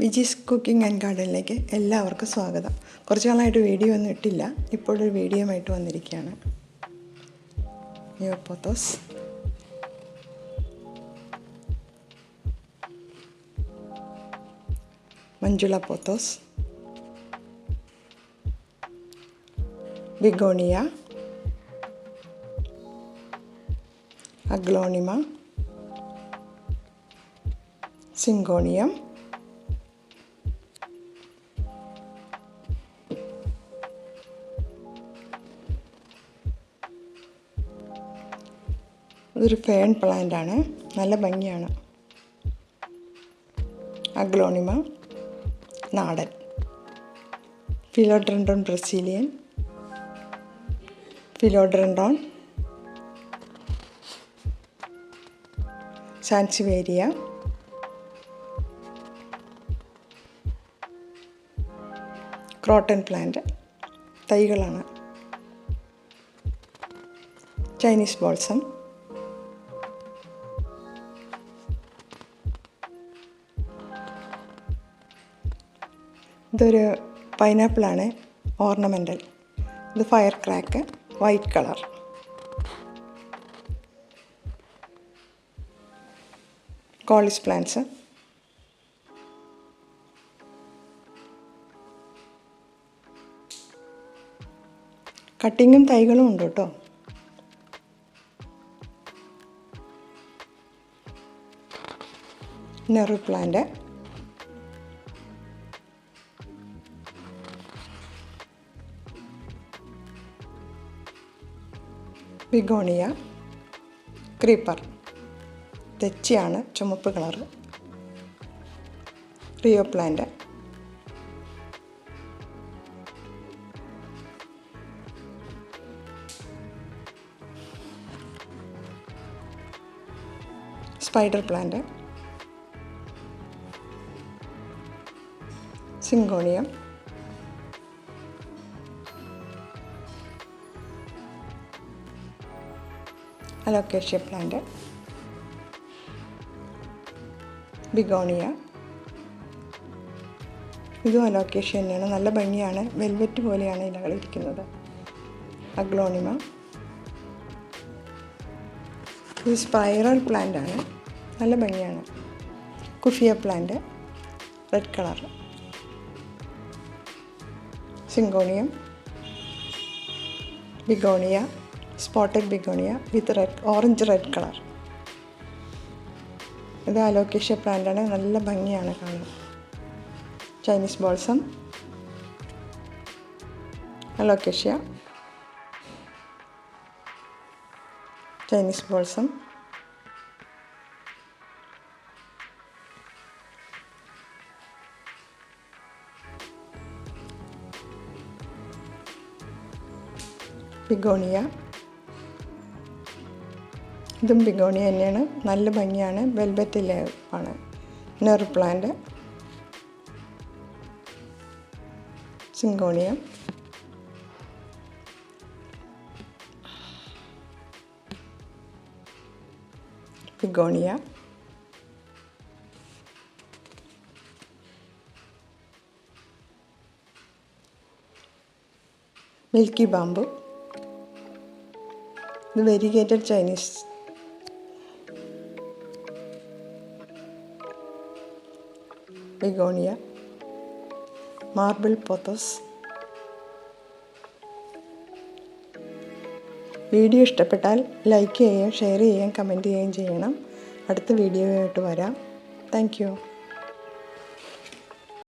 വിജീസ് cooking and ഗാർഡനിലേക്ക് എല്ലാവർക്കും സ്വാഗതം. കുറച്ച് നാളായിട്ട് വീഡിയോ ഒന്നും ഇട്ടില്ല. ഇപ്പോഴൊരു വീഡിയോ ആയിട്ട് വന്നിരിക്കുകയാണ്. New pothos Manjula pothos begonia aglaonema. Syngonium. ഇതൊരു ഫേൺ പ്ലാന്റ് ആണ് നല്ല ഭംഗിയാണ്. അഗ്ലോണിമ നാടൻ. Philodendron Brazilian. Philodendron sansevieria. Croton plant തൈകളാണ്. Chinese balsam. ഇതൊരു പൈനാപ്പിളാണ് ഓർണമെന്റൽ ഇത് fire crack white colour coleus plants കട്ടിങ്ങും തൈകളും ഉണ്ട് കേട്ടോ. നെറു പ്ലാന്റ് ബിഗോണിയ ക്രീപ്പർ തെച്ചിയാണ് ചുമപ്പ് colour rhoeo plant spider plant syngonium alocasia plant. Begonia. ഇതും അലോക്കേഷ്യ തന്നെയാണ്. നല്ല ഭംഗിയാണ്. വെൽവെറ്റ് പോലെയാണ് ഇലകൾ ഇരിക്കുന്നത്. അഗ്ലോണിമ. ഇത് സ്പൈറൽ പ്ലാന്റ് ആണ്. നല്ല ഭംഗിയാണ്. Cuphea plant. Red colour. Syngonium. Begonia. Spotted begonia with red orange red colour ഇത് അലോക്കേഷ്യ പ്ലാന്റാണ് നല്ല ഭംഗിയാണ് കാണാൻ. Chinese balsam alocasia Chinese balsam begonia ഇതും ബിഗോണി തന്നെയാണ്. നല്ല ഭംഗിയാണ്. വെൽബത്തിലെ ആണ്. നെർ plant syngonium begonia milky bamboo ഇത് variegated Chinese begonia marble pothos. Video ഇഷ്ടപ്പെട്ടാൽ ലൈക്ക് ചെയ്യുകയും ഷെയർ ചെയ്യുകയും കമന്റ് ചെയ്യുകയും ചെയ്യണം. അടുത്ത വീഡിയോയായിട്ട് വരാം. താങ്ക്